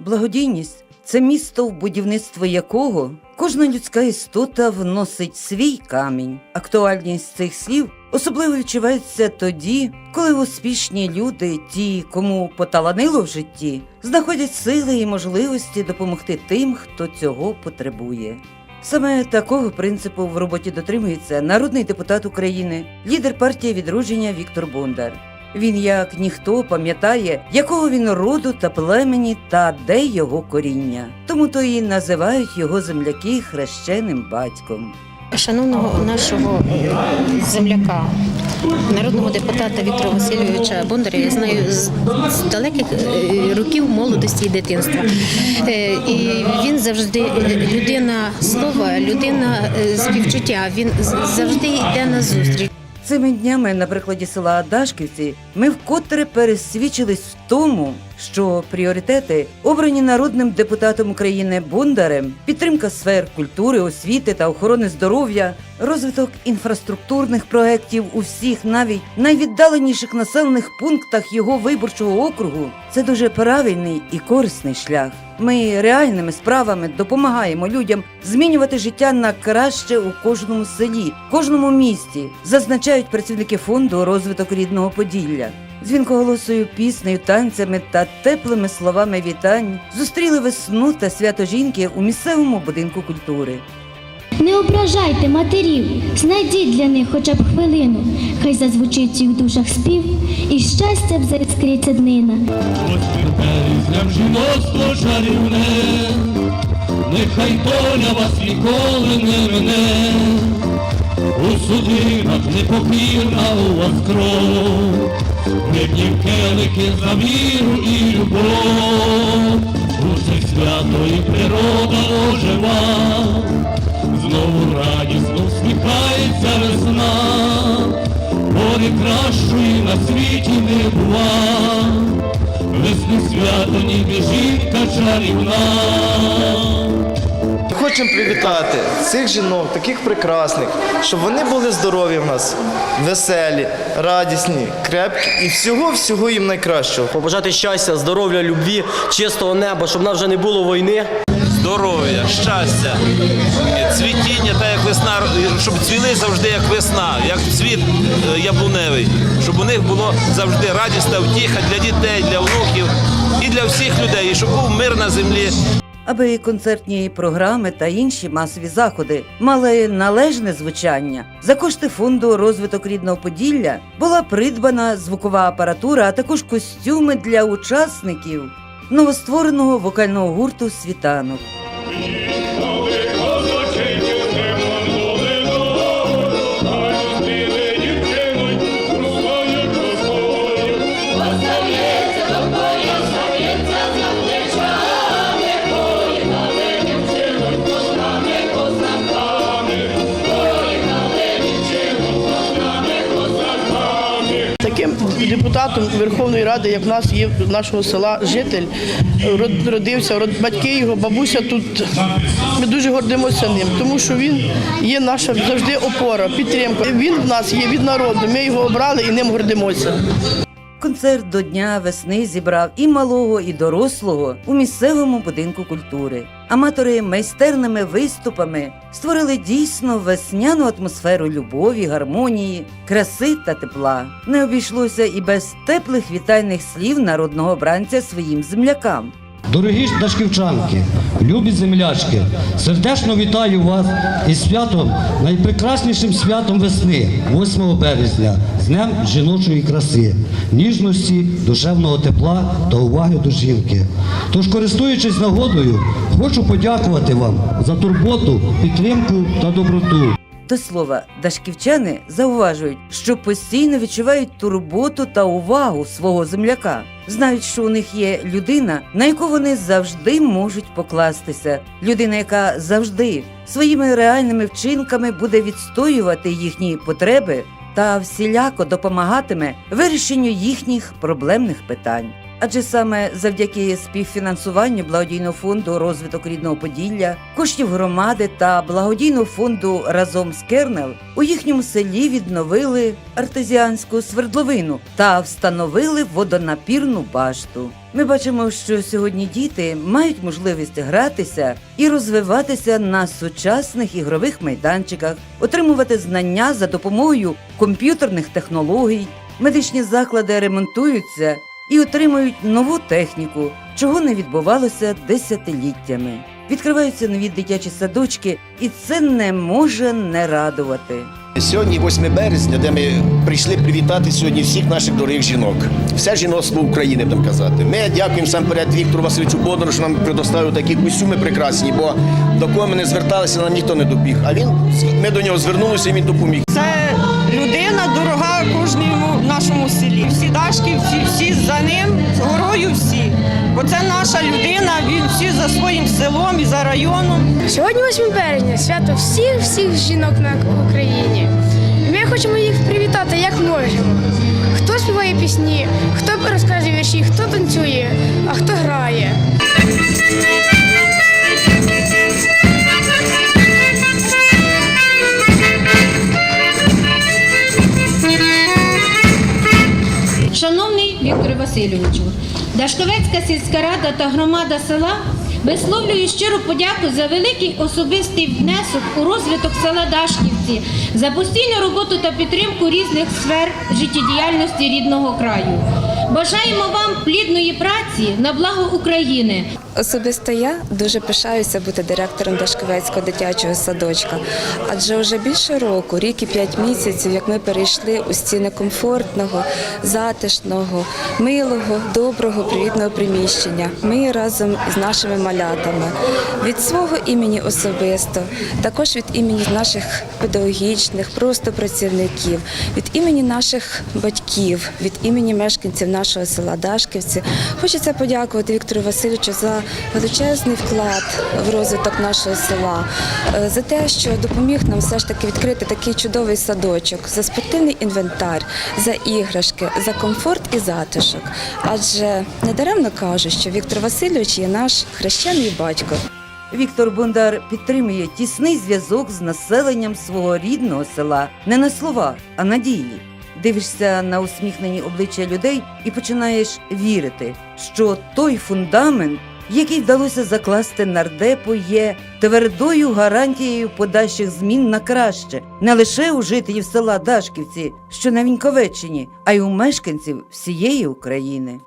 Благодійність це місто, в будівництво якого кожна людська істота вносить свій камінь. Актуальність цих слів особливо відчувається тоді, коли успішні люди, ті, кому поталанило в житті, знаходять сили і можливості допомогти тим, хто цього потребує. Саме такого принципу в роботі дотримується народний депутат України, лідер партії відродження Віктор Бондар. Він як ніхто пам'ятає, якого він роду та племені та де його коріння. Тому то і називають його земляки хрещеним батьком. Шановного нашого земляка, народного депутата Віктора Васильовича Бондаря, я знаю з, далеких е, років молодості і дитинства. Е, І він завжди е, людина слова, людина співчуття. Він завжди йде на зустріч. Цими днями на прикладі села Адашківці ми вкотре пересвідчились в тому, що пріоритети, обрані народним депутатом України Бондарем, підтримка сфер культури, освіти та охорони здоров'я, розвиток інфраструктурних проєктів у всіх навіть найвіддаленіших населених пунктах його виборчого округу це дуже правильний і корисний шлях. Ми реальними справами допомагаємо людям змінювати життя на краще у кожному селі, кожному місті, зазначають працівники фонду розвиток рідного Поділля. Дзвінкоголосою піснею, танцями та теплими словами вітань зустріли весну та свято жінки у місцевому будинку культури. Не ображайте матерів, знайдіть для них хоча б хвилину, хай зазвучить їх душах спів, і щастя б заіскриться днина. Нехай доля вас ніколи не мине, у судинах непокірна у вас кров, Бідні келики за віру і любов, у це свято і природа ожива, знову радісно всміхається весна, бо не кращої на світі не бува. Весни свято ніби жінка чарівна. Хочемо привітати цих жінок, таких прекрасних, щоб вони були здорові в нас, веселі, радісні, крепкі і всього-всього їм найкращого. побажати щастя, здоров'я, любві, чистого неба, щоб в нас вже не було війни. Здоров'я, щастя, цвітіння, та як весна, щоб цвіли завжди як весна, як цвіт е, яблуневий, щоб у них було завжди радісна втіха для дітей, для внуків і для всіх людей, і щоб був мир на землі. Аби концертні програми та інші масові заходи мали належне звучання, за кошти фонду розвиток рідного Поділля була придбана звукова апаратура, а також костюми для учасників новоствореного вокального гурту Світанок. Депутатом Верховної Ради, як в нас є нашого села житель, родився, род- батьки його, бабуся тут. Ми дуже гордимося ним, тому що він є наша завжди опора, підтримка. Він в нас є від народу. Ми його обрали і ним гордимося. Концерт до Дня весни зібрав і малого, і дорослого у місцевому будинку культури. Аматори майстерними виступами створили дійсно весняну атмосферу любові, гармонії, краси та тепла. Не обійшлося і без теплих вітальних слів народного бранця своїм землякам. Дорогі дашківчанки, любі землячки, сердечно вітаю вас із святом, найпрекраснішим святом весни, 8 березня, з Днем жіночої краси, ніжності, душевного тепла та уваги до жінки. Тож, користуючись нагодою, хочу подякувати вам за турботу, підтримку та доброту. До слова, дашківчани зауважують, що постійно відчувають турботу та увагу свого земляка. Знають, що у них є людина, на яку вони завжди можуть покластися. Людина, яка завжди своїми реальними вчинками буде відстоювати їхні потреби та всіляко допомагатиме вирішенню їхніх проблемних питань. Адже саме завдяки співфінансуванню благодійного фонду розвиток рідного Поділля, коштів громади та благодійного фонду разом з Кернел у їхньому селі відновили артезіанську свердловину та встановили водонапірну башту. Ми бачимо, що сьогодні діти мають можливість гратися і розвиватися на сучасних ігрових майданчиках, отримувати знання за допомогою комп'ютерних технологій. Медичні заклади ремонтуються і отримують нову техніку, чого не відбувалося десятиліттями. Відкриваються нові дитячі садочки, і це не може не радувати. Сьогодні 8 березня, де ми прийшли привітати сьогодні всіх наших дорогих жінок, все жіноцтво України, будемо казати. Ми дякуємо сам перед Віктору Васильовичу Бодору, що нам предоставив такі костюми прекрасні, бо до кого ми не зверталися, нам ніхто не допіг. А він ми до нього звернулися і він допоміг. Нашому селі. Всі дашківці, всі за ним, горою всі. Бо це наша людина, він всі за своїм селом і за районом. Сьогодні 8 березня, свято всіх всіх жінок на Україні. Ми хочемо їх привітати як можемо. Хто співає пісні, хто розказує вірші, хто танцює, а хто грає. Васильовичу, Дашковецька сільська рада та громада села висловлюю щиру подяку за великий особистий внесок у розвиток села Дашківці, за постійну роботу та підтримку різних сфер життєдіяльності рідного краю. Бажаємо вам плідної праці на благо України. Особисто я дуже пишаюся бути директором Дашковецького дитячого садочка, адже вже більше року, рік і п'ять місяців, як ми перейшли у стіни комфортного, затишного, милого, доброго, привітного приміщення. Ми разом із нашими малятами від свого імені особисто, також від імені наших педагогічних, просто працівників, від імені наших батьків, від імені мешканців нашого села Дашківці. Хочеться подякувати Віктору Васильовичу за величезний вклад в розвиток нашого села, е, за те, що допоміг нам все ж таки відкрити такий чудовий садочок, за спортивний інвентар, за іграшки, за комфорт і затишок. Адже недаремно кажуть, що Віктор Васильович є наш хрещений батько. Віктор Бондар підтримує тісний зв'язок з населенням свого рідного села не на словах, а на ділі. Дивишся на усміхнені обличчя людей і починаєш вірити, що той фундамент, який вдалося закласти нардепу, є твердою гарантією подальших змін на краще не лише у жителів села Дашківці, що на Віньковеччині, а й у мешканців всієї України.